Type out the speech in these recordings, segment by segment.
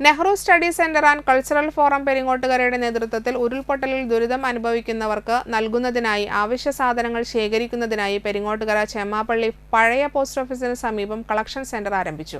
Nehru study centre and cultural forum പെരിങ്ങോട്ടുകരയുടെ നേതൃത്വത്തിൽ ഉരുൾപൊട്ടലിൽ ദുരിതം അനുഭവിക്കുന്നവർക്ക് നൽകുന്നതിനായി ആവശ്യ സാധനങ്ങൾ ശേഖരിക്കുന്നതിനായി പെരിങ്ങോട്ടുകര ചെമ്മാപ്പള്ളി പഴയ പോസ്റ്റ് ഓഫീസിന് സമീപം കളക്ഷൻ സെന്റർ ആരംഭിച്ചു.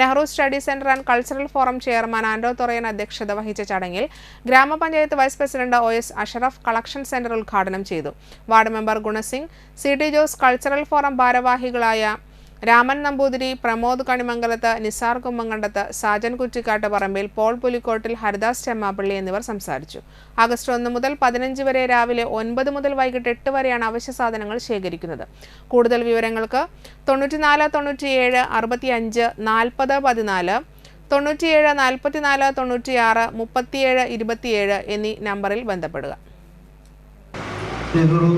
Nehru study centre and cultural forum chairman Ando Thorayan അധ്യക്ഷത വഹിച്ച ചടങ്ങിൽ ഗ്രാമപഞ്ചായത്ത് vice president O S Asharaf collection centre ഉദ്ഘാടനം ചെയ്തു. Ward member Gunasingh C Jose cultural forum ഭാരവാഹികളായ രാമൻ നമ്പൂതിരി പ്രമോദ് കണിമംഗലത്ത് നിസാർ കുമ്മങ്കണ്ടത്ത് സാജൻ കുറ്റിക്കാട്ട് പറമ്പിൽ പോൾ പുലിക്കോട്ടിൽ ഹരിദാസ് ചെമ്മാപ്പള്ളി എന്നിവർ സംസാരിച്ചു. ആഗസ്റ്റ് ഒന്ന് മുതൽ പതിനഞ്ച് വരെ രാവിലെ ഒൻപത് മുതൽ വൈകിട്ട് എട്ട് വരെയാണ് അവശ്യ സാധനങ്ങൾ ശേഖരിക്കുന്നത്. കൂടുതൽ വിവരങ്ങൾക്ക് തൊണ്ണൂറ്റിനാല് തൊണ്ണൂറ്റിയേഴ് അറുപത്തി അഞ്ച് നാൽപ്പത് പതിനാല് തൊണ്ണൂറ്റിയേഴ് നാൽപ്പത്തിനാല് തൊണ്ണൂറ്റിയാറ് മുപ്പത്തിയേഴ് ഇരുപത്തിയേഴ് എന്നീ നമ്പറിൽ ബന്ധപ്പെടുക. നെഹ്റു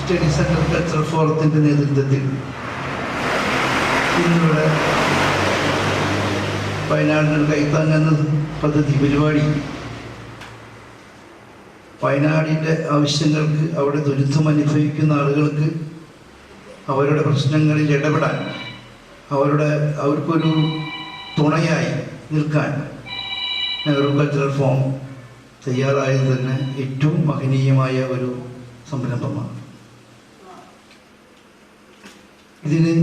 സ്റ്റഡി സെന്റർ കൾച്ചറൽ ഫോറത്തിന്റെ നേതൃത്വത്തിൽ ഇന്നിവിടെ വയനാടിന് കൈത്താങ്ങുന്ന പദ്ധതി പരിപാടി. വയനാടിന്റെ ആവശ്യങ്ങൾക്ക് അവിടെ ദുരിതം അനുഭവിക്കുന്ന ആളുകൾക്ക് അവരുടെ പ്രശ്നങ്ങളിൽ ഇടപെടാൻ അവരുടെ അവർക്കൊരു തുണയായി നിൽക്കാൻ നെഹ്റു കൾച്ചറൽ ഫോം തയ്യാറായത് തന്നെ ഏറ്റവും മഹനീയമായ ഒരു സംരംഭമാണ്. ഇതിന്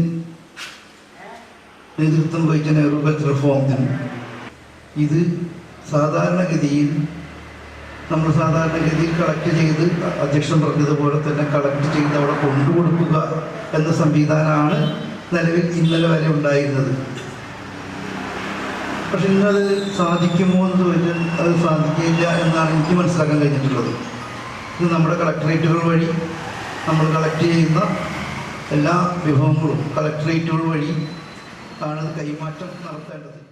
നേതൃത്വം വഹിച്ച നെഹ്റു കൾച്ചറൽ ഫോമിന് ഇത് സാധാരണഗതിയിൽ നമ്മൾ സാധാരണഗതിയിൽ കളക്ട് ചെയ്ത് അധ്യക്ഷൻ പറഞ്ഞതുപോലെ തന്നെ കളക്ട് ചെയ്ത് അവിടെ കൊണ്ടുകൊടുക്കുക എന്ന സംവിധാനമാണ് നിലവിൽ ഇന്നലെ വരെ ഉണ്ടായിരുന്നത്. പക്ഷെ ഇന്നത് സാധിക്കുമോ എന്ന് ചോദിച്ചാൽ അത് സാധിക്കില്ല എന്നാണ് എനിക്ക് മനസ്സിലാക്കാൻ കഴിഞ്ഞിട്ടുള്ളത്. ഇത് നമ്മുടെ കളക്ടറേറ്റുകൾ വഴി നമ്മൾ കളക്ട് ചെയ്യുന്ന എല്ലാ വിഭവങ്ങളും കളക്ടറേറ്റുകൾ വഴി ആണ് കൈമാറ്റം നടത്തേണ്ടത്.